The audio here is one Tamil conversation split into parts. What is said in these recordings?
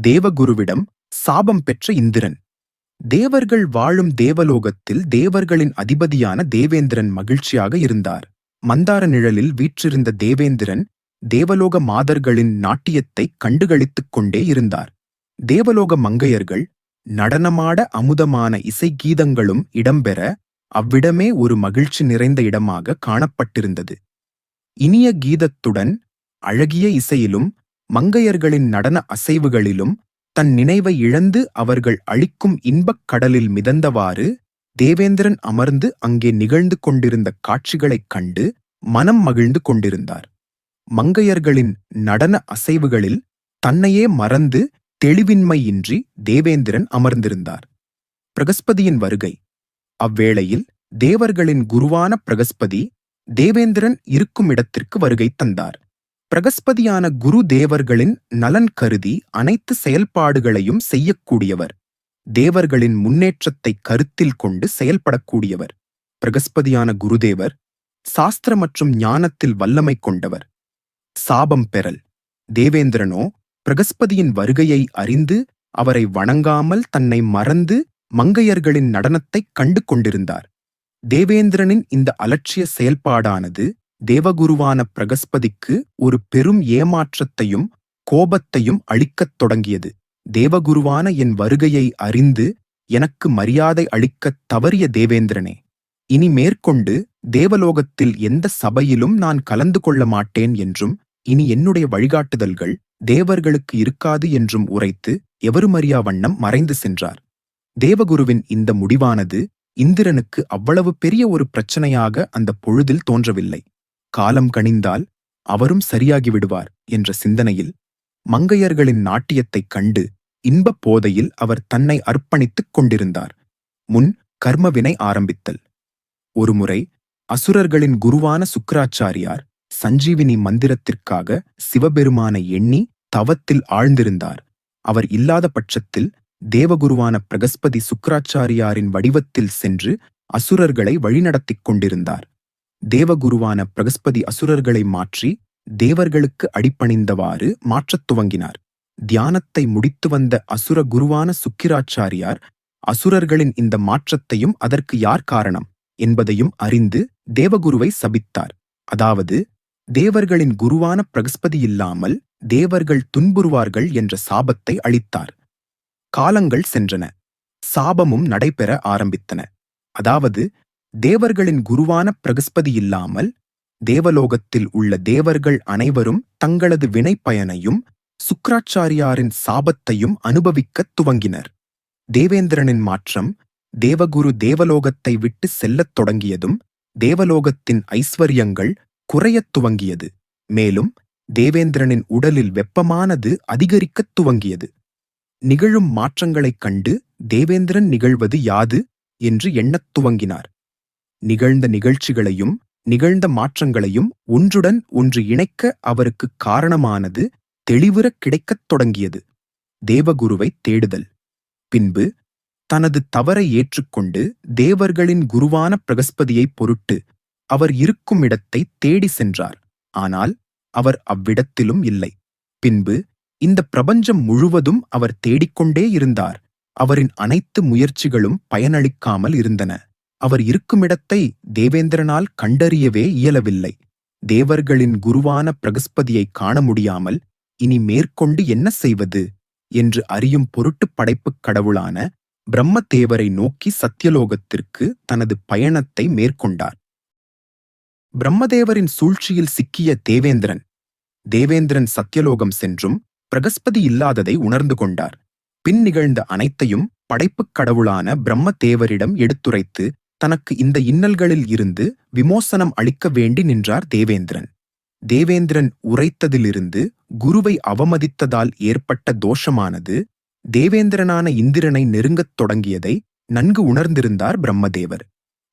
தேவகுருவிடம் சாபம் பெற்ற இந்திரன். தேவர்கள் வாழும் தேவலோகத்தில் தேவர்களின் அதிபதியான தேவேந்திரன் மகிழ்ச்சியாக இருந்தார். மந்தார நிழலில் வீற்றிருந்த தேவேந்திரன் தேவலோக மாதர்களின் நாட்டியத்தை கண்டுகளித்துக் கொண்டே இருந்தார். தேவலோக மங்கையர்கள் நடனமாட அமுதமான இசைகீதங்களும் இடம்பெற அவ்விடமே ஒரு மகிழ்ச்சி நிறைந்த இடமாக காணப்பட்டிருந்தது. இனிய கீதத்துடன் அழகிய இசையிலும் மங்கையர்களின் நடன அசைவுகளிலும் தன் நினைவை இழந்து அவர்கள் அழிக்கும் இன்பக் கடலில் மிதந்தவாறு தேவேந்திரன் அமர்ந்து அங்கே நிகழ்ந்து கொண்டிருந்த காட்சிகளைக் கண்டு மனம் மகிழ்ந்து கொண்டிருந்தார். மங்கையர்களின் நடன அசைவுகளில் தன்னையே மறந்து தெளிவின்மையின்றி தேவேந்திரன் அமர்ந்திருந்தார். பிரகஸ்பதியின் வருகை. அவ்வேளையில் தேவர்களின் குருவான பிரகஸ்பதி தேவேந்திரன் இருக்கும் இடத்திற்கு வருகை தந்தார். பிரகஸ்பதியான குரு தேவர்களின் நலன் கருதி அனைத்து செயல்பாடுகளையும் செய்யக்கூடியவர். தேவர்களின் முன்னேற்றத்தை கருத்தில் கொண்டு செயல்படக்கூடியவர். பிரகஸ்பதியான குருதேவர் சாஸ்திர மற்றும் ஞானத்தில் வல்லமை கொண்டவர். சாபம் பெறல். தேவேந்திரனோ பிரகஸ்பதியின் வருகையை அறிந்து அவரை வணங்காமல் தன்னை மறந்து மங்கையர்களின் நடனத்தைக் கண்டு கொண்டிருந்தார் தேவேந்திரனின் இந்த அலட்சிய செயல்பாடானது தேவகுருவான பிரகஸ்பதிக்கு ஒரு பெரும் ஏமாற்றத்தையும் கோபத்தையும் அளிக்கத் தொடங்கியது. தேவகுருவான என் வருகையை அறிந்து எனக்கு மரியாதை அளிக்கத் தவறிய தேவேந்திரனே இனி மேற்கொண்டு தேவலோகத்தில் எந்த சபையிலும் நான் கலந்து கொள்ள மாட்டேன் என்றும் இனி என்னுடைய வழிகாட்டுதல்கள் தேவர்களுக்கு இருக்காது என்றும் உரைத்து எவருமறியா வண்ணம் மறைந்து சென்றார். தேவகுருவின் இந்த முடிவானது இந்திரனுக்கு அவ்வளவு பெரிய ஒரு பிரச்சனையாக அந்த பொழுதில் தோன்றவில்லை. காலம் கணிந்தால் அவரும் சரியாகிவிடுவார் என்ற சிந்தனையில் மங்கையர்களின் நாட்டியத்தைக் கண்டு இன்பப் போதையில் அவர் தன்னை அர்ப்பணித்துக் கொண்டிருந்தார். முன் கர்மவினை ஆரம்பித்தல். ஒருமுறை அசுரர்களின் குருவான சுக்கராச்சாரியார் சஞ்சீவினி மந்திரத்திற்காக சிவபெருமானை எண்ணி தவத்தில் ஆழ்ந்திருந்தார். அவர் இல்லாத பட்சத்தில் தேவகுருவான பிரகஸ்பதி சுக்கராச்சாரியாரின் வடிவத்தில் சென்று அசுரர்களை வழிநடத்திக் கொண்டிருந்தார். தேவகுருவான பிரகஸ்பதி அசுரர்களை மாற்றி தேவர்களுக்கு அடிப்பணிந்தவாறு மாற்றத் துவங்கினார். தியானத்தை முடித்து வந்த அசுர குருவான சுக்கிராச்சாரியார் அசுரர்களின் இந்த மாற்றத்தையும் அதற்கு யார் காரணம் என்பதையும் அறிந்து தேவகுருவை சபித்தார். அதாவது தேவர்களின் குருவான பிரகஸ்பதி இல்லாமல் தேவர்கள் துன்புறுவார்கள் என்ற சாபத்தை அளித்தார். காலங்கள் சென்றன. சாபமும் நடைபெற ஆரம்பித்தன. அதாவது தேவர்களின் குருவான பிரகஸ்பதி இல்லாமல் தேவலோகத்தில் உள்ள தேவர்கள் அனைவரும் தங்களது வினை பயனையும் சுக்கராச்சாரியாரின் சாபத்தையும் அனுபவிக்கத் துவங்கினர். தேவேந்திரனின் மாற்றம் தேவகுரு தேவலோகத்தை விட்டு செல்லத் தொடங்கியதும் தேவலோகத்தின் ஐஸ்வர்யங்கள் குறையத் துவங்கியது. மேலும் தேவேந்திரனின் உடலில் வெப்பமானது அதிகரிக்கத் துவங்கியது. நிகழும் மாற்றங்களைக் கண்டு தேவேந்திரன் நிகழ்வது யாது என்று எண்ணத் துவங்கினார். நிகழ்ந்த நிகழ்ச்சிகளையும் நிகழ்ந்த மாற்றங்களையும் ஒன்றுடன் ஒன்று இணைக்க அவருக்கு காரணமானது தெளிவுறக் கிடைக்கத் தொடங்கியது. தேவகுருவை தேடுதல். பின்பு தனது தவறை ஏற்றுக்கொண்டு தேவர்களின் குருவான பிரகஸ்பதியை பொருட்டு அவர் இருக்கும் இடத்தை தேடி சென்றார். ஆனால் அவர் அவ்விடத்திலும் இல்லை. பின்பு இந்த பிரபஞ்சம் முழுவதும் அவர் தேடிக்கொண்டே இருந்தார். அவரின் அனைத்து முயற்சிகளும் பயனளிக்காமல் இருந்தன. அவர் இருக்குமிடத்தை தேவேந்திரனால் கண்டறியவே இயலவில்லை. தேவர்களின் குருவான பிரகஸ்பதியை காண முடியாமல் இனி மேற்கொண்டு என்ன செய்வது? என்று அறியும் பொருட்டு படைப்புக் கடவுளான பிரம்மதேவரை நோக்கி சத்தியலோகத்திற்கு தனது பயணத்தை மேற்கொண்டார். பிரம்மதேவரின் சூழ்ச்சியில் சிக்கிய தேவேந்திரன் தேவேந்திரன் சத்தியலோகம் சென்றும் பிரகஸ்பதி இல்லாததை உணர்ந்து கொண்டார். பின் நிகழ்ந்த அனைத்தையும் படைப்புக் கடவுளான பிரம்மதேவரிடம் எடுத்துரைத்து தனக்கு இந்த இன்னல்களில் இருந்து விமோசனம் அளிக்க வேண்டி நின்றார் தேவேந்திரன். தேவேந்திரன் உரைத்ததிலிருந்து குருவை அவமதித்ததால் ஏற்பட்ட தோஷமானது தேவேந்திரனான இந்திரனை நெருங்கத் தொடங்கியதை நன்கு உணர்ந்திருந்தார் பிரம்மதேவர்.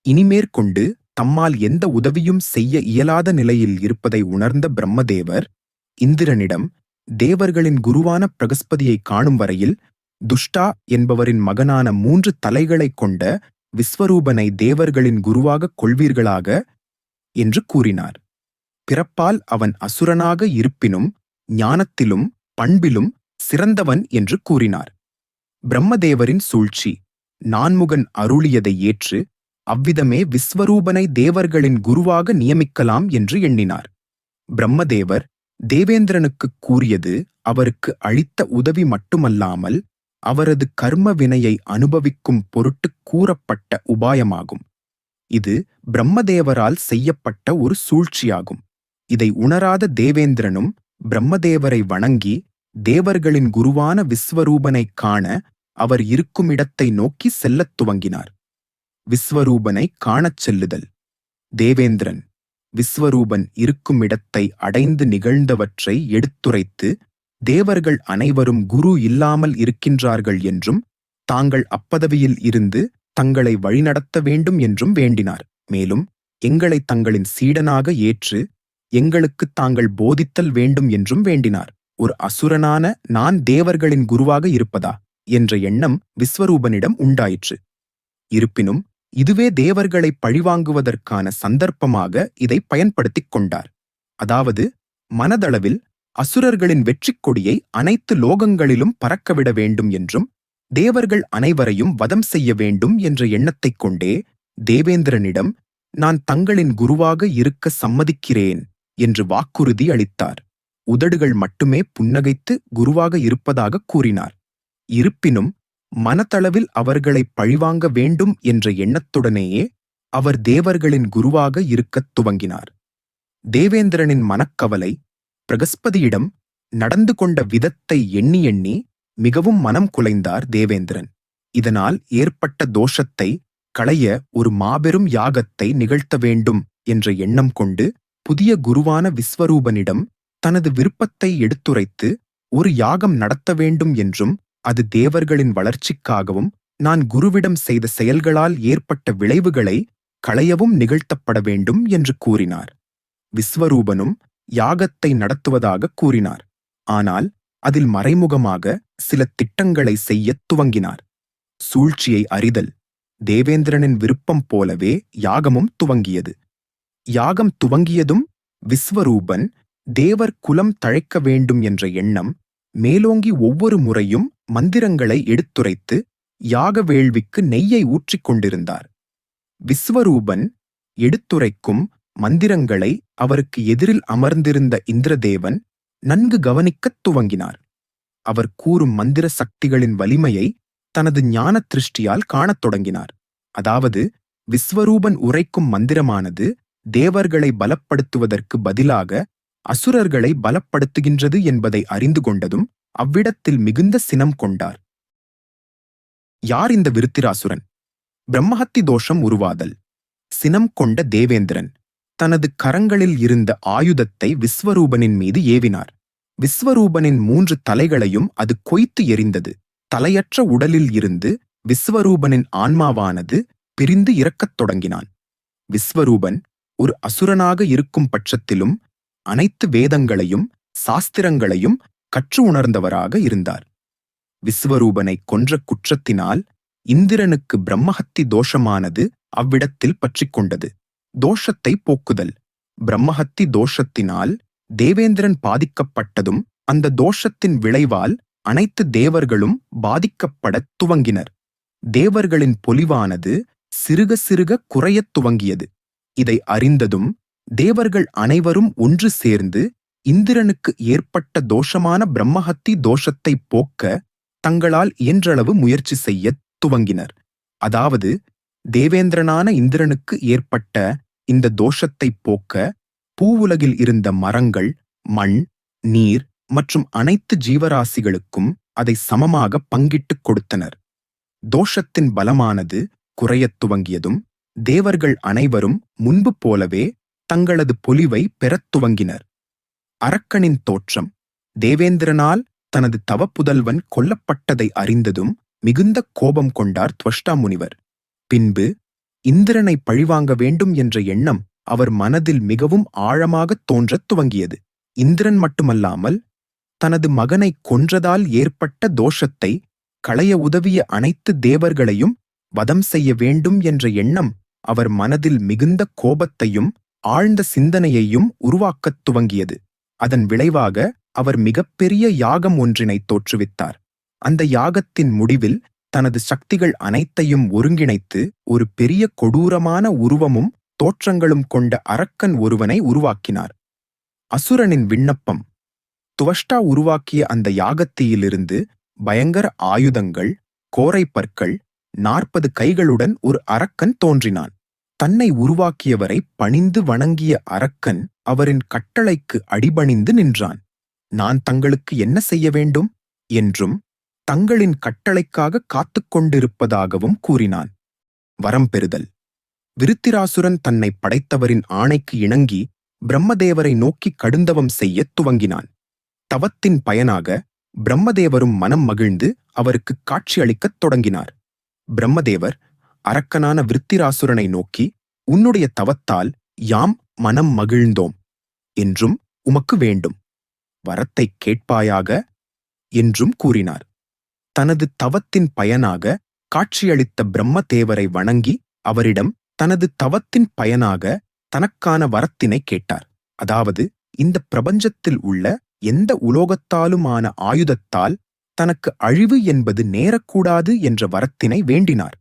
இனிமேற்கொண்டு தம்மால் எந்த உதவியும் செய்ய இயலாத நிலையில் இருப்பதை உணர்ந்த பிரம்மதேவர் இந்திரனிடம் தேவர்களின் குருவான பிரகஸ்பதியை காணும் வரையில் துஷ்டா என்பவரின் மகனான மூன்று தலைகளைக் கொண்ட விஸ்வரூபனை தேவர்களின் குருவாகக் கொள்வீர்களாக? என்று கூறினார். பிறப்பால் அவன் அசுரனாக இருப்பினும் ஞானத்திலும் பண்பிலும் சிறந்தவன் என்று கூறினார். பிரம்மதேவரின் சூழ்ச்சி நான்முகன் அருளியதை ஏற்று அவ்விதமே விஸ்வரூபனை தேவர்களின் குருவாக நியமிக்கலாம் என்று எண்ணினார். பிரம்மதேவர் தேவேந்திரனுக்குக் கூறியது அவருக்கு அளித்த உதவி மட்டுமல்லாமல் அவரது கர்ம வினையை அனுபவிக்கும் பொருட்டு கூறப்பட்ட உபாயமாகும். இது பிரம்மதேவரால் செய்யப்பட்ட ஒரு சூழ்ச்சியாகும். இதை உணராத தேவேந்திரனும் பிரம்மதேவரை வணங்கி தேவர்களின் குருவான விஸ்வரூபனைக் காண அவர் இருக்கும் இடத்தை நோக்கி செல்லத் துவங்கினார். விஸ்வரூபனை காணச் செல்லுதல். தேவேந்திரன் விஸ்வரூபன் இருக்கும் இடத்தை அடைந்து நிகழ்ந்தவற்றை எடுத்துரைத்து தேவர்கள் அனைவரும் குரு இல்லாமல் இருக்கின்றார்கள் என்றும் தாங்கள் அப்பதவியில் இருந்து தங்களை வழிநடத்த வேண்டும் என்றும் வேண்டினார். மேலும் எங்களை தங்களின் சீடனாக ஏற்று எங்களுக்கு தாங்கள் போதித்தல் வேண்டும் என்றும் வேண்டினார். ஒரு அசுரனான நான் தேவர்களின் குருவாக இருப்பதா? என்ற எண்ணம் விஸ்வரூபனிடம் உண்டாயிற்று. இருப்பினும் இதுவே தேவர்களை பழிவாங்குவதற்கான சந்தர்ப்பமாக இதை பயன்படுத்திக் கொண்டார். அதாவது மனதளவில் அசுரர்களின் வெற்றிக் கொடியை அனைத்து லோகங்களிலும் பறக்கவிட வேண்டும் என்றும் தேவர்கள் அனைவரையும் வதம் செய்ய வேண்டும் என்ற எண்ணத்தைக் கொண்டே தேவேந்திரனிடம் நான் தங்களின் குருவாக இருக்க சம்மதிக்கிறேன் என்று வாக்குறுதி அளித்தார். உதடுகள் மட்டுமே புன்னகைத்து குருவாக இருப்பதாக கூறினார். இருப்பினும் மனதளவில் அவர்களை பழிவாங்க வேண்டும் என்ற எண்ணத்துடனேயே அவர் தேவர்களின் குருவாக இருக்கத் துவங்கினார். தேவேந்திரனின் மனக்கவலை பிரகஸ்பதியிடம் நடந்து கொண்ட விதத்தை எண்ணி எண்ணி மிகவும் மனம் குலைந்தார் தேவேந்திரன். இதனால் ஏற்பட்ட தோஷத்தை களைய ஒரு மாபெரும் யாகத்தை நிகழ்த்த வேண்டும் என்ற எண்ணம் கொண்டு புதிய குருவான விஸ்வரூபனிடம் தனது விருப்பத்தை எடுத்துரைத்து ஒரு யாகம் நடத்த வேண்டும் என்றும் அது தேவர்களின் வளர்ச்சிக்காகவும் நான் குருவிடம் செய்த செயல்களால் ஏற்பட்ட விளைவுகளை களையவும் நிகழ்த்தப்பட வேண்டும் என்று கூறினார். விஸ்வரூபனும் யாகத்தை நடத்துவதாக கூறினார். ஆனால் அதில் மறைமுகமாக சில திட்டங்களை செய்யத் துவங்கினார். சூழ்ச்சியை அறிதல். தேவேந்திரனின் விருப்பம் போலவே யாகமும் துவங்கியது. யாகம் துவங்கியதும் விஸ்வரூபன் தேவர் குலம் தழைக்க வேண்டும் என்ற எண்ணம் மேலோங்கி ஒவ்வொரு முறையும் மந்திரங்களை எடுத்துரைத்து யாக வேள்விக்கு நெய்யை ஊற்றிக் கொண்டிருந்தார். விஸ்வரூபன் எடுத்துரைக்கும் மந்திரங்களை அவருக்கு எதிரில் அமர்ந்திருந்த இந்திரதேவன் நன்கு கவனிக்கத் துவங்கினார். அவர் கூறும் மந்திர சக்திகளின் வலிமையை தனது ஞான திருஷ்டியால் காணத் தொடங்கினார். அதாவது விஸ்வரூபன் உரைக்கும் மந்திரமானது தேவர்களை பலப்படுத்துவதற்கு பதிலாக அசுரர்களை பலப்படுத்துகின்றது என்பதை அறிந்து கொண்டதும் அவ்விடத்தில் மிகுந்த சினம் கொண்டார். யார் இந்த விருத்திராசுரன்? பிரம்மஹத்தி தோஷம் உருவாதல். சினம் கொண்ட தேவேந்திரன். தனது கரங்களில் இருந்த ஆயுதத்தை விஸ்வரூபனின் மீது ஏவினார். விஸ்வரூபனின் மூன்று தலைகளையும் அது கொய்த்து எறிந்தது. தலையற்ற உடலில் இருந்து விஸ்வரூபனின் ஆன்மாவானது பிரிந்து இறக்கத் தொடங்கினான். விஸ்வரூபன் ஒரு அசுரனாக இருக்கும் பட்சத்திலும் அனைத்து வேதங்களையும் சாஸ்திரங்களையும் கற்று உணர்ந்தவராக இருந்தார். விஸ்வரூபனை கொன்ற குற்றத்தினால் இந்திரனுக்கு பிரம்மஹத்தி தோஷமானது அவ்விடத்தில் பற்றிக் கொண்டது. தோஷத்தை போக்குதல். பிரம்மஹத்தி தோஷத்தினால் தேவேந்திரன் பாதிக்கப்பட்டதும் அந்த தோஷத்தின் விளைவால் அனைத்து தேவர்களும் பாதிக்கப்படத் துவங்கினர். தேவர்களின் பொலிவானது சிறுக சிறுக குறையத் துவங்கியது. இதை அறிந்ததும் தேவர்கள் அனைவரும் ஒன்று சேர்ந்து இந்திரனுக்கு ஏற்பட்ட தோஷமான பிரம்மஹத்தி தோஷத்தை போக்க தங்களால் இயன்றளவு முயற்சி செய்யத் துவங்கினர். அதாவது தேவேந்திரனான இந்திரனுக்கு ஏற்பட்ட இந்த தோஷத்தை போக்க பூவுலகில் இருந்த மரங்கள் மண் நீர் மற்றும் அனைத்து ஜீவராசிகளுக்கும் அதை சமமாக பங்கிட்டுக் கொடுத்தனர். தோஷத்தின் பலமானது குறையத் துவங்கியதும் தேவர்கள் அனைவரும் முன்பு போலவே தங்களது பொலிவை பெறத் துவங்கினர். அரக்கனின் தோற்றம் தேவேந்திரனால் தனது தவப்புதல்வன் கொல்லப்பட்டதை அறிந்ததும் மிகுந்த கோபம் கொண்டார் துவஷ்டா முனிவர். பின்பு இந்திரனை பழிவாங்க வேண்டும் என்ற எண்ணம் அவர் மனதில் மிகவும் ஆழமாகத் தோன்றத் துவங்கியது. இந்திரன் மட்டுமல்லாமல் தனது மகனை கொன்றதால் ஏற்பட்ட தோஷத்தை களைய உதவிய அனைத்து தேவர்களையும் வதம் செய்ய வேண்டும் என்ற எண்ணம் அவர் மனதில் மிகுந்த கோபத்தையும் ஆழ்ந்த சிந்தனையையும் உருவாக்கத் துவங்கியது. அதன் விளைவாக அவர் மிகப்பெரிய யாகம் ஒன்றினை தோற்றுவித்தார். அந்த யாகத்தின் முடிவில் தனது சக்திகள் அனைத்தையும் ஒருங்கிணைத்து ஒரு பெரிய கொடூரமான உருவமும் தோற்றங்களும் கொண்ட அரக்கன் ஒருவனை உருவாக்கினார். அசுரனின் விண்ணப்பம். துவஷ்டா உருவாக்கிய அந்த யாகத்தியிலிருந்து பயங்கர ஆயுதங்கள் கோரைப்பற்கள் நாற்பது கைகளுடன் ஒரு அரக்கன் தோன்றினான். தன்னை உருவாக்கியவரை பணிந்து வணங்கிய அரக்கன் அவரின் கட்டளைக்கு அடிபணிந்து நின்றான். நான் தங்களுக்கு என்ன செய்ய வேண்டும்? என்றும் தங்களின் கட்டளைக்காக காத்துக் கொண்டிருப்பதாகவும் கூறினான். வரம் பெறுதல். விருத்திராசுரன் தன்னை படைத்தவரின் ஆணைக்கு இணங்கி பிரம்மதேவரை நோக்கி கடுந்தவம் செய்யத் துவங்கினான். தவத்தின் பயனாக பிரம்மதேவரும் மனம் மகிழ்ந்து அவருக்கு காட்சியளிக்கத் தொடங்கினார். பிரம்மதேவர் அரக்கனான விருத்திராசுரனை நோக்கி உன்னுடைய தவத்தால் யாம் மனம் மகிழ்ந்தோம். என்றும் உமக்கு வேண்டும். வரத்தைக் கேட்பாயாக? என்றும் கூறினார். தனது தவத்தின் பயனாக காட்சியளித்த பிரம்மதேவரை வணங்கி அவரிடம் தனது தவத்தின் பயனாக தனக்கான வரத்தினை கேட்டார். அதாவது இந்த பிரபஞ்சத்தில் உள்ள எந்த உலோகத்தாலுமான ஆயுதத்தால் தனக்கு அழிவு என்பது நேரக்கூடாது என்ற வரத்தினை வேண்டினார்.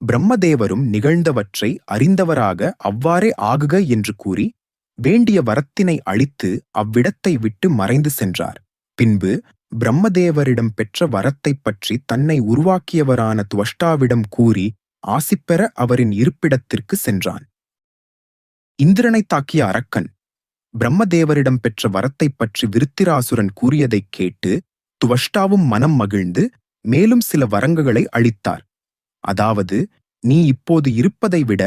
பிரம்மதேவரும் நிகழ்ந்தவற்றை அறிந்தவராக அவ்வாறே ஆகுக என்று கூறி வேண்டிய வரத்தினை அளித்து அவ்விடத்தை விட்டு மறைந்து சென்றார். பின்பு பிரம்மதேவரிடம் பெற்ற வரத்தைப் பற்றி தன்னை உருவாக்கியவரான துவஷ்டாவிடம் கூறி ஆசிப்பெற அவரின் இருப்பிடத்திற்கு சென்றான். இந்திரனைத் தாக்கிய அரக்கன் பிரம்மதேவரிடம் பெற்ற வரத்தைப் பற்றி விருத்திராசுரன் கூறியதைக் கேட்டு துவஷ்டாவும் மனம் மகிழ்ந்து மேலும் சில வரங்குகளை அளித்தார். அதாவது நீ இப்போது இருப்பதை விட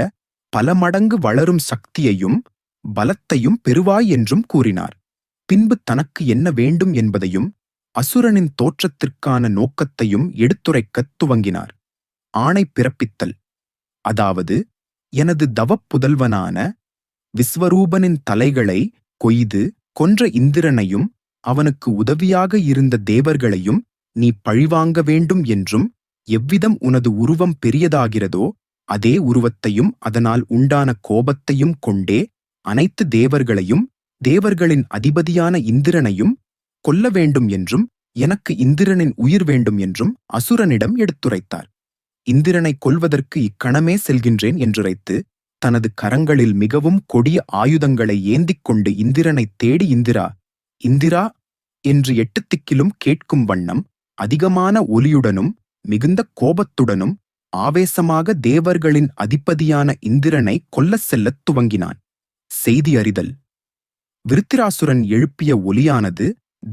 பல மடங்கு வளரும் சக்தியையும் பலத்தையும் பெறுவாய் என்றும் கூறினார். பின்பு தனக்கு என்ன வேண்டும் என்பதையும் அசுரனின் தோற்றத்திற்கான நோக்கத்தையும் எடுத்துரைக்கத் துவங்கினார். ஆணை பிறப்பித்தல். அதாவது எனது தவப் புதல்வனான விஸ்வரூபனின் தலைகளை கொய்து கொன்ற இந்திரனையும் அவனுக்கு உதவியாக இருந்த தேவர்களையும் நீ பழிவாங்க வேண்டும் என்றும் எவ்விதம் உனது உருவம் பெரியதாகிறதோ அதே உருவத்தையும் அதனால் உண்டான கோபத்தையும் கொண்டே அனைத்து தேவர்களையும் தேவர்களின் அதிபதியான இந்திரனையும் கொல்ல வேண்டும் என்றும் எனக்கு இந்திரனின் உயிர் வேண்டும் என்றும் அசுரனிடம் எடுத்துரைத்தார். இந்திரனை கொல்வதற்கு இக்கணமே செல்கின்றேன் என்றுரைத்து தனது கரங்களில் மிகவும் கொடிய ஆயுதங்களை ஏந்திக் கொண்டு இந்திரனைத் தேடி இந்திரா இந்திரா என்று எட்டுத்திக்கிலும் கேட்கும் வண்ணம் அதிகமான ஒலியுடனும் மிகுந்த கோபத்துடனும் ஆவேசமாக தேவர்களின் அதிபதியான இந்திரனை கொல்லச் செல்லத் துவங்கினான். செய்தி அறிதல். விருத்திராசுரன் எழுப்பிய ஒலியானது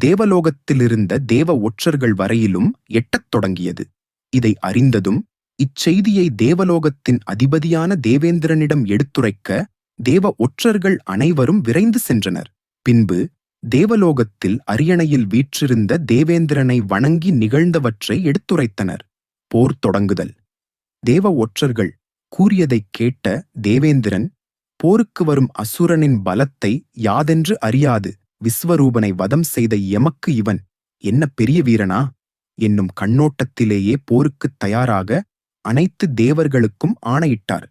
தேவலோகத்திலிருந்த தேவ ஒற்றர்கள் வரையிலும் எட்டத் தொடங்கியது. இதை அறிந்ததும் இச்செய்தியை தேவலோகத்தின் அதிபதியான தேவேந்திரனிடம் எடுத்துரைக்க தேவ ஒற்றர்கள் அனைவரும் விரைந்து சென்றனர். பின்பு தேவலோகத்தில் அரியணையில் வீற்றிருந்த தேவேந்திரனை வணங்கி நிகழ்ந்தவற்றை எடுத்துரைத்தனர். போர் தொடங்குதல். தேவ ஒற்றர்கள் கூறியதைக் கேட்ட தேவேந்திரன் போருக்கு வரும் அசுரனின் பலத்தை யாதென்று அறியாது. விஸ்வரூபனை வதம் செய்த எமக்கு இவன் என்ன பெரிய வீரனா? என்னும் கண்ணோட்டத்திலேயே போருக்குத் தயாராக அனைத்து தேவர்களுக்கும் ஆணையிட்டார்.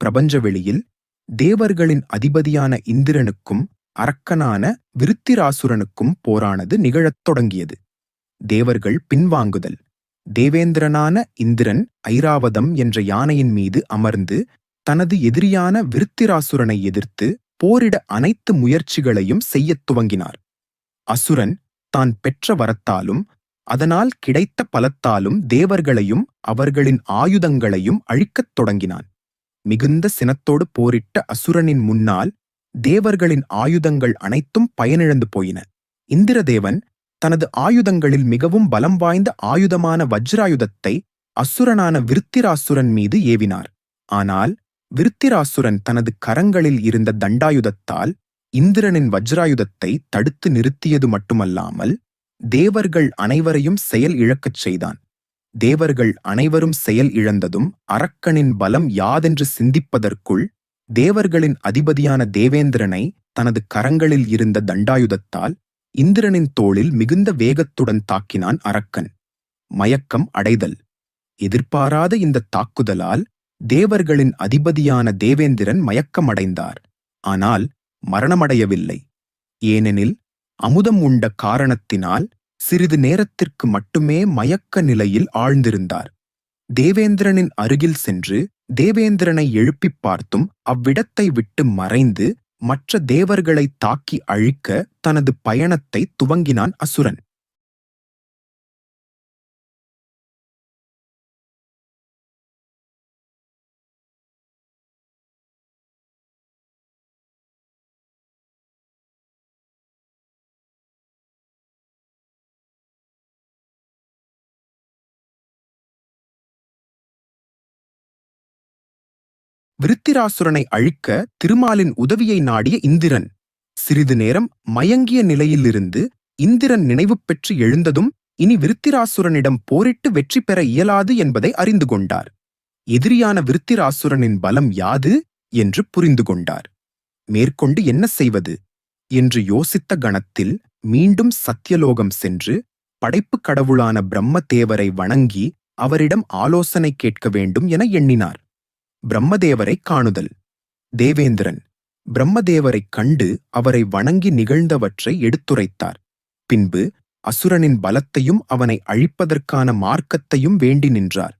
பிரபஞ்ச வெளியில் தேவர்களின் அதிபதியான இந்திரனுக்கும் அரக்கனான விருத்திராசுரனுக்கும் போரானது நிகழத் தொடங்கியது. தேவர்கள் பின்வாங்குதல். தேவேந்திரனான இந்திரன் ஐராவதம் என்ற யானையின் மீது அமர்ந்து தனது எதிரியான விருத்திராசுரனை எதிர்த்து போரிட அனைத்து முயற்சிகளையும் செய்யத் துவங்கினார். அசுரன் தான் பெற்ற வரத்தாலும் அதனால் கிடைத்த பலத்தாலும் தேவர்களையும் அவர்களின் ஆயுதங்களையும் அழிக்கத் தொடங்கினான். மிகுந்த சினத்தோடு போரிட்ட அசுரனின் முன்னால் தேவர்களின் ஆயுதங்கள் அனைத்தும் பயனிழந்து போயின. இந்திரதேவன் தனது ஆயுதங்களில் மிகவும் பலம் வாய்ந்த ஆயுதமான வஜ்ராயுதத்தை அசுரனான விருத்திராசுரன் மீது ஏவினார். ஆனால் விருத்திராசுரன் தனது கரங்களில் இருந்த தண்டாயுதத்தால் இந்திரனின் வஜ்ராயுதத்தை தடுத்து நிறுத்தியது மட்டுமல்லாமல் தேவர்கள் அனைவரையும் செயல் இழக்கச் செய்தான். தேவர்கள் அனைவரும் செயல் இழந்ததும் அரக்கனின் பலம் யாதென்று சிந்திப்பதற்குள் தேவர்களின் அதிபதியான தேவேந்திரனை தனது கரங்களில் இருந்த தண்டாயுதத்தால் இந்திரனின் தோளில் மிகுந்த வேகத்துடன் தாக்கினான் அரக்கன். மயக்கம் அடைதல். எதிர்பாராத இந்த தாக்குதலால் தேவர்களின் அதிபதியான தேவேந்திரன் மயக்கமடைந்தார். ஆனால் மரணமடையவில்லை. ஏனெனில் அமுதம் உண்ட காரணத்தினால் சிறிது நேரத்திற்கு மட்டுமே மயக்க நிலையில் ஆழ்ந்திருந்தார். தேவேந்திரனின் அருகில் சென்று தேவேந்திரனை எழுப்பிப் பார்த்தும் அவ்விடத்தை விட்டு மறைந்து மற்ற தேவர்களை தாக்கி அழிக்க தனது பயணத்தை துவங்கினான் அசுரன். விருத்திராசுரனை அழிக்க திருமாலின் உதவியை நாடிய இந்திரன். சிறிது நேரம் மயங்கிய நிலையிலிருந்து இந்திரன் நினைவு பெற்று எழுந்ததும் இனி விருத்திராசுரனிடம் போரிட்டு வெற்றி பெற இயலாது என்பதை அறிந்து கொண்டார். எதிரியான விருத்திராசுரனின் பலம் யாது என்று புரிந்து கொண்டார். மேற்கொண்டு என்ன செய்வது? என்று யோசித்த கணத்தில் மீண்டும் சத்தியலோகம் சென்று படைப்புக் கடவுளான பிரம்மதேவரை வணங்கி அவரிடம் ஆலோசனை கேட்க வேண்டும் என எண்ணினார். பிரம்மதேவரை காணுதல். தேவேந்திரன் பிரம்மதேவரைக் கண்டு அவரை வணங்கி நிகழ்ந்தவற்றை எடுத்துரைத்தார். பின்பு அசுரனின் பலத்தையும் அவனை அழிப்பதற்கான மார்க்கத்தையும் வேண்டி நின்றார்.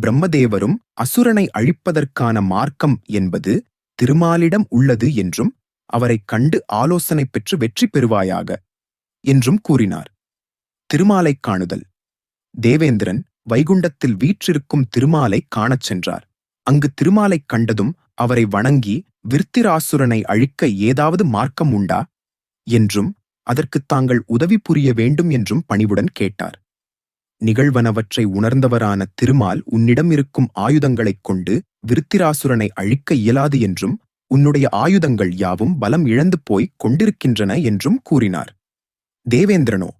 பிரம்மதேவரும் அசுரனை அழிப்பதற்கான மார்க்கம் என்பது திருமாலிடம் உள்ளது என்றும் அவரைக் கண்டு ஆலோசனை பெற்று வெற்றி பெறுவாயாக என்றும் கூறினார். திருமாலைக் காணுதல். தேவேந்திரன் வைகுண்டத்தில் வீற்றிருக்கும் திருமாலைக் காணச் சென்றார். அங்கு திருமாலைக் கண்டதும் அவரை வணங்கி விருத்திராசுரனை அழிக்க ஏதாவது மார்க்கம் உண்டா? என்றும் அதற்குத் தாங்கள் உதவி புரிய வேண்டும் என்றும் பணிவுடன் கேட்டார். நிகழ்வனவற்றை உணர்ந்தவரான திருமால் உன்னிடம் இருக்கும் ஆயுதங்களைக் கொண்டு விருத்திராசுரனை அழிக்க இயலாது என்றும் உன்னுடைய ஆயுதங்கள் யாவும் பலம் இழந்து போய் கொண்டிருக்கின்றன என்றும் கூறினார். தேவேந்திரனோ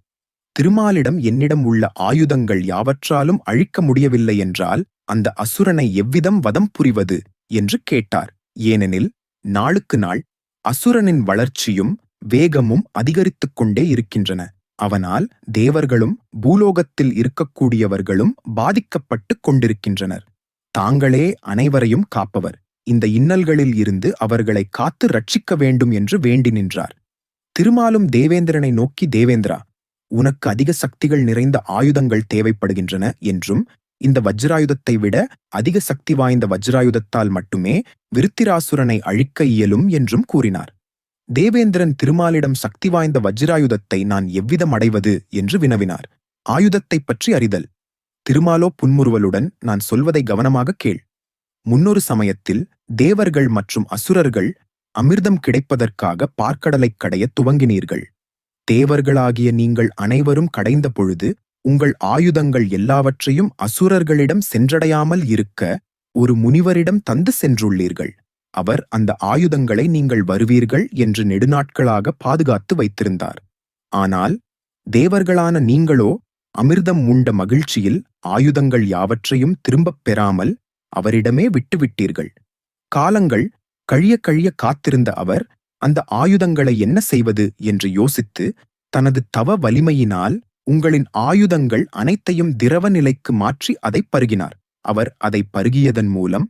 திருமாலிடம் என்னிடம் உள்ள ஆயுதங்கள் யாவற்றாலும் அழிக்க முடியவில்லை என்றால் அந்த அசுரனை எவ்விதம் வதம் புரிவது என்று கேட்டார். ஏனெனில் நாளுக்கு நாள் அசுரனின் வளர்ச்சியும் வேகமும் அதிகரித்துக் கொண்டே இருக்கின்றன. அவனால் தேவர்களும் பூலோகத்தில் இருக்கக்கூடியவர்களும் பாதிக்கப்பட்டுக் கொண்டிருக்கின்றனர். தாங்களே அனைவரையும் காப்பவர். இந்த இன்னல்களில் இருந்து அவர்களை காத்து ரட்சிக்க வேண்டும் என்று வேண்டி நின்றார். திருமாலும் தேவேந்திரனை நோக்கி தேவேந்திரா உனக்கு அதிக சக்திகள் நிறைந்த ஆயுதங்கள் தேவைப்படுகின்றன என்றும் இந்த வஜ்ராயுதத்தை விட அதிக சக்தி வாய்ந்த வஜ்ராயுதத்தால் மட்டுமே விருத்திராசுரனை அழிக்க இயலும் என்றும் கூறினார். தேவேந்திரன் திருமாலிடம் சக்தி வாய்ந்த வஜ்ராயுதத்தை நான் எவ்விதம் அடைவது என்று வினவினார். ஆயுதத்தைப் பற்றி அறிதல். திருமாலோ புன்முறுவலுடன் நான் சொல்வதை கவனமாக கேள். முன்னொரு சமயத்தில் தேவர்கள் மற்றும் அசுரர்கள் அமிர்தம் கிடைப்பதற்காக பார்க்கடலைக் கடைய துவங்கினீர்கள். தேவர்களாகிய நீங்கள் அனைவரும் கடைந்த பொழுது உங்கள் ஆயுதங்கள் எல்லாவற்றையும் அசுரர்களிடம் சென்றடையாமல் இருக்க ஒரு முனிவரிடம் தந்து சென்றுள்ளீர்கள். அவர் அந்த ஆயுதங்களை நீங்கள் வருவீர்கள் என்று நெடுநாட்களாக பாதுகாத்து வைத்திருந்தார். ஆனால் தேவர்களான நீங்களோ அமிர்தம் உண்ட மகிழ்ச்சியில் ஆயுதங்கள் யாவற்றையும் திரும்பப் பெறாமல் அவரிடமே விட்டுவிட்டீர்கள். காலங்கள் கழிய கழிய காத்திருந்த அவர் அந்த ஆயுதங்களை என்ன செய்வது என்று யோசித்து தனது தவ வலிமையினால் உங்களின் ஆயுதங்கள் அனைத்தையும் திரவ நிலைக்கு மாற்றி அதை பருகினார். அவர் அதை பருகியதன் மூலம்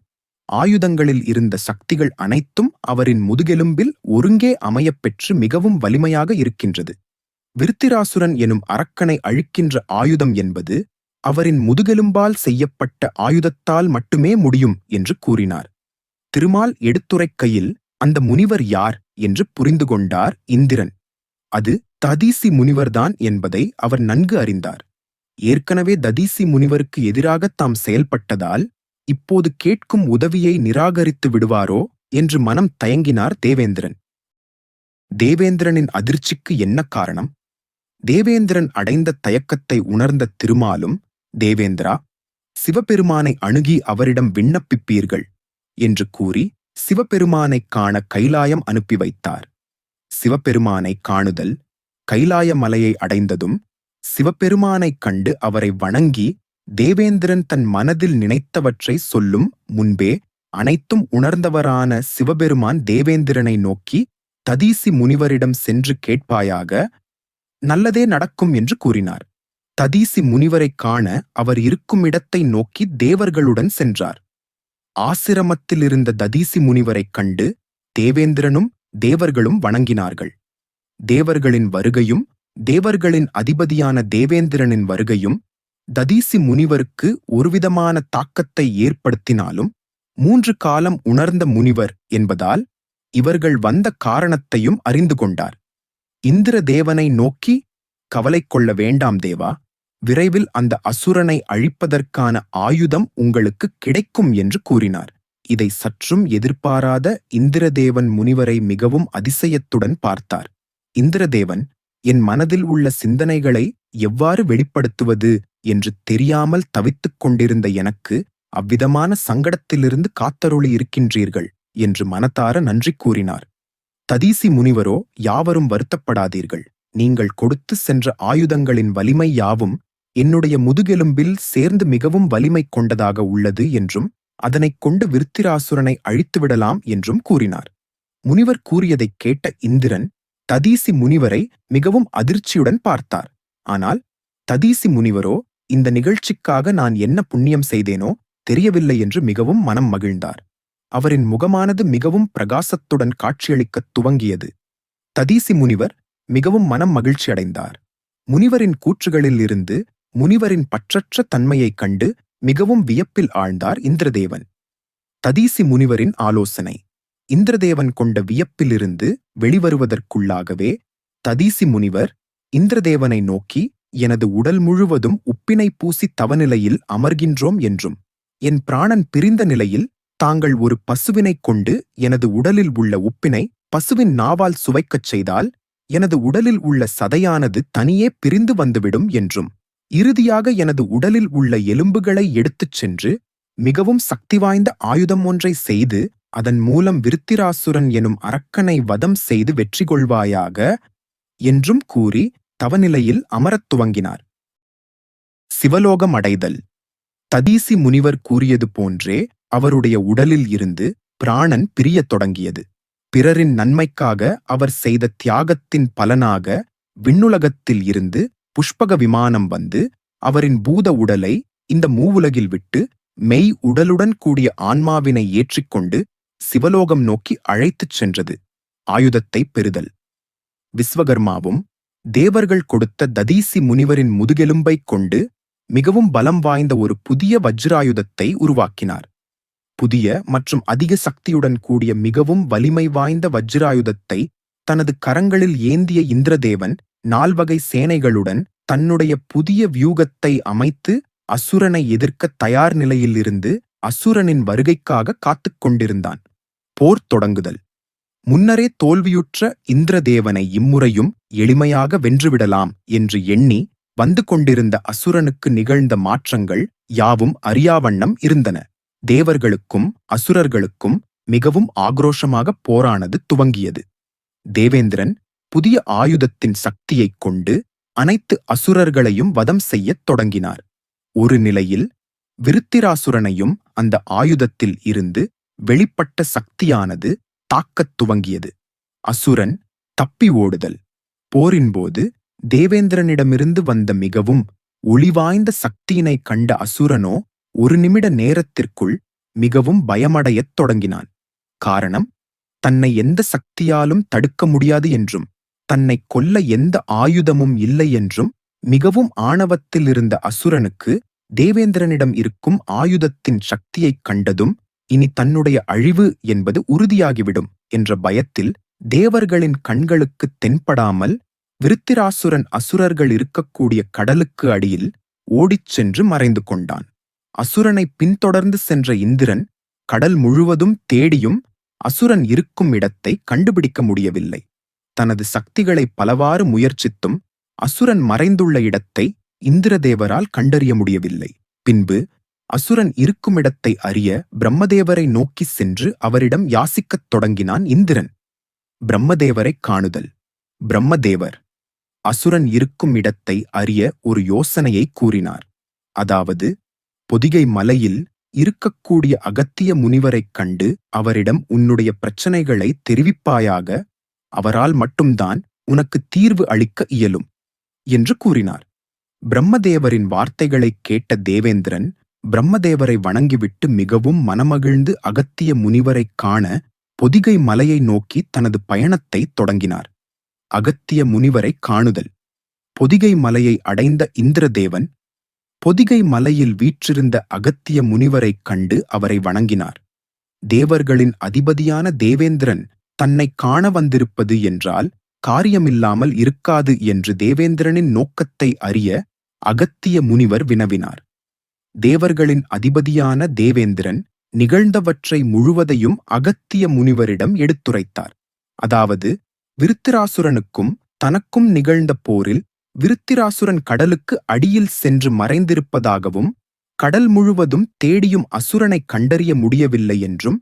ஆயுதங்களில் இருந்த சக்திகள் அனைத்தும் அவரின் முதுகெலும்பில் ஒருங்கே அமையப் பெற்று மிகவும் வலிமையாக இருக்கின்றது. விருத்திராசுரன் எனும் அரக்கனை அழிக்கின்ற ஆயுதம் என்பது அவரின் முதுகெலும்பால் செய்யப்பட்ட ஆயுதத்தால் மட்டுமே முடியும் என்று கூறினார். திருமால் எடுத்துரைக்கையில் அந்த முனிவர் யார் என்று புரிந்து கொண்டார் இந்திரன். அது ததீசி முனிவர்தான் என்பதை அவர் நன்கு அறிந்தார். ஏற்கனவே ததீசி முனிவருக்கு எதிராக தாம் செயல்பட்டதால் இப்போது கேட்கும் உதவியை நிராகரித்து விடுவாரோ என்று மனம் தயங்கினார் தேவேந்திரன். தேவேந்திரனின் அதிர்ச்சிக்கு என்ன காரணம்? தேவேந்திரன் அடைந்த தயக்கத்தை உணர்ந்த திருமாலும் தேவேந்திரா சிவபெருமானை அணுகி அவரிடம் விண்ணப்பிப்பீர்கள் என்று கூறி சிவபெருமானைக் காண கைலாயம் அனுப்பி வைத்தார். சிவபெருமானை காணுதல் கைலாய மலையை அடைந்ததும் சிவபெருமானைக் கண்டு அவரை வணங்கி தேவேந்திரன் தன் மனதில் நினைத்தவற்றை சொல்லும் முன்பே அனைத்தும் உணர்ந்தவரான சிவபெருமான் தேவேந்திரனை நோக்கி ததீசி முனிவரிடம் சென்று கேட்பாயாக நல்லதே நடக்கும் என்று கூறினார். ததீசி முனிவரைக் காண அவர் இருக்கும் இடத்தை நோக்கி தேவர்களுடன் சென்றார். ஆசிரமத்தில் இருந்த ததீசி முனிவரைக் கண்டு தேவேந்திரனும் தேவர்களும் வணங்கினார்கள். தேவர்களின் வருகையும் தேவர்களின் அதிபதியான தேவேந்திரனின் வருகையும் ததீசி முனிவருக்கு ஒருவிதமான தாக்கத்தை ஏற்படுத்தினாலும் மூன்று காலம் உணர்ந்த முனிவர் என்பதால் இவர்கள் வந்த காரணத்தையும் அறிந்து கொண்டார். இந்திர தேவனை நோக்கி கவலை கொள்ள வேண்டாம் தேவா விரைவில் அந்த அசுரனை அழிப்பதற்கான ஆயுதம் உங்களுக்கு கிடைக்கும் என்று கூறினார். இதை சற்றும் எதிர்பாராத இந்திரதேவன் முனிவரை மிகவும் அதிசயத்துடன் பார்த்தார். இந்திரதேவன் என் மனதில் உள்ள சிந்தனைகளை எவ்வாறு வெளிப்படுத்துவது என்று தெரியாமல் தவித்துக் கொண்டிருந்த எனக்கு அவ்விதமான சங்கடத்திலிருந்து காத்தருளி இருக்கின்றீர்கள் என்று மனதார நன்றி கூறினார். ததீசி முனிவரோ யாவரும் வருத்தப்படாதீர்கள். நீங்கள் கொடுத்து சென்ற ஆயுதங்களின் வலிமை யாவும் என்னுடைய முதுகெலும்பில் சேர்ந்து மிகவும் வலிமை கொண்டதாக உள்ளது என்றும் அதனைக் கொண்டு விருத்திராசுரனை அழித்துவிடலாம் என்றும் கூறினார். முனிவர் கூறியதைக் கேட்ட இந்திரன் ததீசி முனிவரை மிகவும் அதிர்ச்சியுடன் பார்த்தார். ஆனால் ததீசி முனிவரோ இந்த நிகழ்ச்சிக்காக நான் என்ன புண்ணியம் செய்தேனோ தெரியவில்லை என்று மிகவும் மனம் மகிழ்ந்தார். அவரின் முகமானது மிகவும் பிரகாசத்துடன் காட்சியளிக்கத் துவங்கியது. ததீசி முனிவர் மிகவும் மனம் மகிழ்ச்சியடைந்தார். முனிவரின் கூற்றுகளிலிருந்து முனிவரின் பற்றற்ற தன்மையைக் கண்டு மிகவும் வியப்பில் ஆழ்ந்தார் இந்திரதேவன். ததீசி முனிவரின் ஆலோசனை. இந்திரதேவன் கொண்ட வியப்பிலிருந்து வெளிவருவதற்குள்ளாகவே ததீசி முனிவர் இந்திரதேவனை நோக்கி எனது உடல் முழுவதும் உப்பினை பூசி தவநிலையில் அமர்கின்றோம் என்றும் என் பிராணன் பிரிந்த நிலையில் தாங்கள் ஒரு பசுவினைக் கொண்டு எனது உடலில் உள்ள உப்பினை பசுவின் நாவால் சுவைக்கச் செய்தால் எனது உடலில் உள்ள சதையானது தனியே பிரிந்து வந்துவிடும் என்றும் இறுதியாக எனது உடலில் உள்ள எலும்புகளை எடுத்துச் சென்று மிகவும் சக்தி வாய்ந்த ஆயுதம் ஒன்றை செய்து அதன் மூலம் விருத்திராசுரன் எனும் அரக்கனை வதம் செய்து வெற்றி கொள்வாயாக என்றும் கூறி தவநிலையில் அமரத் துவங்கினார். சிவலோகம் அடைதல். ததீசி முனிவர் கூறியது போன்றே அவருடைய உடலில் இருந்து பிராணன் பிரியத் தொடங்கியது. பிறரின் நன்மைக்காக அவர் செய்த தியாகத்தின் பலனாக விண்ணுலகத்தில் இருந்து புஷ்பக விமானம் வந்து அவரின் பூத உடலை இந்த மூவுலகில் விட்டு மெய் உடலுடன் கூடிய ஆன்மாவினை ஏற்றிக்கொண்டு சிவலோகம் நோக்கி அழைத்துச் சென்றது. ஆயுதத்தை பெறுதல். விஸ்வகர்மாவும் தேவர்கள் கொடுத்த ததீசி முனிவரின் முதுகெலும்பைக் கொண்டு மிகவும் பலம் வாய்ந்த ஒரு புதிய வஜ்ராயுதத்தை உருவாக்கினார். புதிய மற்றும் அதிக சக்தியுடன் கூடிய மிகவும் வலிமை வாய்ந்த வஜ்ராயுதத்தை தனது கரங்களில் ஏந்திய இந்திரதேவன் நால்வகை சேனைகளுடன் தன்னுடைய புதிய வியூகத்தை அமைத்து அசுரனை எதிர்க்க தயார் நிலையிலிருந்து அசுரனின் வருகைக்காக காத்துக் கொண்டிருந்தான். போர் தொடங்குதல். முன்னரே தோல்வியுற்ற இந்திரதேவனை இம்முறையும் எளிமையாக வென்றுவிடலாம் என்று எண்ணி வந்து கொண்டிருந்த அசுரனுக்கு நிகழ்ந்த மாற்றங்கள் யாவும் அறியாவண்ணம் இருந்தன. தேவர்களுக்கும் அசுரர்களுக்கும் மிகவும் ஆக்ரோஷமாக போரானது துவங்கியது. தேவேந்திரன் புதிய ஆயுதத்தின் சக்தியைக் கொண்டு அனைத்து அசுரர்களையும் வதம் செய்யத் தொடங்கினார். ஒரு நிலையில் விருத்திராசுரனையும் அந்த ஆயுதத்தில் இருந்து வெளிப்பட்ட சக்தியானது தாக்கத் துவங்கியது. அசுரன் தப்பி ஓடுதல். போரின்போது தேவேந்திரனிடமிருந்து வந்த மிகவும் ஒளிவாய்ந்த சக்தியினைக் கண்ட அசுரனோ ஒரு நிமிட நேரத்திற்குள் மிகவும் பயமடையத் தொடங்கினான். காரணம் தன்னை எந்த சக்தியாலும் தடுக்க முடியாது என்றும் தன்னை கொல்ல எந்த ஆயுதமும் இல்லை என்றும் மிகவும் ஆணவத்தில் இருந்த அசுரனுக்கு தேவேந்திரனிடம் இருக்கும் ஆயுதத்தின் சக்தியைக் கண்டதும் இனி தன்னுடைய அழிவு என்பது உறுதியாகிவிடும் என்ற பயத்தில் தேவர்களின் கண்களுக்குத் தென்படாமல் விருத்திராசுரன் அசுரர்கள் இருக்கக்கூடிய கடலுக்கு அடியில் ஓடிச் சென்று மறைந்து கொண்டான். அசுரனை பின்தொடர்ந்து சென்ற இந்திரன் கடல் முழுவதும் தேடியும் அசுரன் இருக்கும் இடத்தை கண்டுபிடிக்க முடியவில்லை. தனது சக்திகளை பலவாறு முயற்சித்தும் அசுரன் மறைந்துள்ள இடத்தை இந்திரதேவரால் கண்டறிய முடியவில்லை. பின்பு அசுரன் இருக்குமிடத்தை அறிய பிரம்மதேவரை நோக்கிச் சென்று அவரிடம் யாசிக்கத் தொடங்கினான் இந்திரன். பிரம்மதேவரைக் காணுதல். பிரம்மதேவர் அசுரன் இருக்கும் இடத்தை அறிய ஒரு யோசனையை கூறினார். அதாவது பொதிகை மலையில் இருக்கக்கூடிய அகத்திய முனிவரைக் கண்டு அவரிடம் உன்னுடைய பிரச்சனைகளை தெரிவிப்பாயாக அவரால் மட்டும்தான் உனக்கு தீர்வு அளிக்க இயலும் என்று கூறினார். பிரம்மதேவரின் வார்த்தைகளைக் கேட்ட தேவேந்திரன் பிரம்மதேவரை வணங்கிவிட்டு மிகவும் மனமகிழ்ந்து அகத்திய முனிவரைக் காண பொதிகை மலையை நோக்கி தனது பயணத்தை தொடங்கினார். அகத்திய முனிவரை காணுதல். பொதிகை மலையை அடைந்த இந்திரதேவன் பொதிகை மலையில் வீற்றிருந்த அகத்திய முனிவரைக் கண்டு அவரை வணங்கினார். தேவர்களின் அதிபதியான தேவேந்திரன் தன்னை காண வந்திருப்பது என்றால் காரியமில்லாமல் இருக்காது என்று தேவேந்திரனின் நோக்கத்தை அறிய அகத்திய முனிவர் வினவினார். தேவர்களின் அதிபதியான தேவேந்திரன் நிகழ்ந்தவற்றை முழுவதையும் அகத்திய முனிவரிடம் எடுத்துரைத்தார். அதாவது விருத்திராசுரனுக்கும் தனக்கும் நிகழ்ந்த போரில் விருத்திராசுரன் கடலுக்கு அடியில் சென்று மறைந்திருப்பதாகவும் கடல் முழுவதும் தேடியும் அசுரனை கண்டறிய முடியவில்லை என்றும்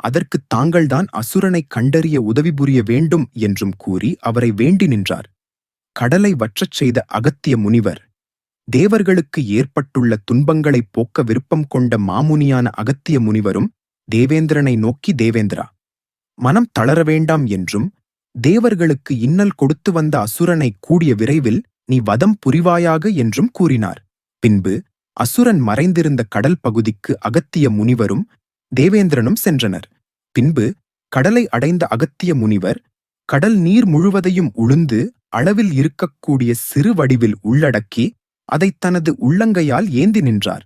அதற்கு தாங்கள்தான் அசுரனை கண்டறிய உதவி புரிய வேண்டும் என்றும் கூறி அவரை வேண்டி நின்றார். கடலை வற்றச் செய்த அகத்திய முனிவர் தேவர்களுக்கு ஏற்பட்டுள்ள துன்பங்களைப் போக்க விருப்பம் கொண்ட மாமுனியான அகத்திய முனிவரும் தேவேந்திரனை நோக்கி தேவேந்திரா மனம் தளர வேண்டாம் என்றும் தேவர்களுக்கு இன்னல் கொடுத்து வந்த அசுரனை கூடிய விரைவில் நீ வதம் புரிவாயாக என்றும் கூறினார். பின்பு அசுரன் மறைந்திருந்த கடல் பகுதிக்கு அகத்திய முனிவரும் தேவேந்திரனும் சென்றனர். பின்பு கடலை அடைந்த அகத்திய முனிவர் கடல் நீர் முழுவதையும் உளுந்து அளவில் இருக்கக்கூடிய சிறு வடிவில் உள்ளடக்கி அதை தனது உள்ளங்கையால் ஏந்தி நின்றார்.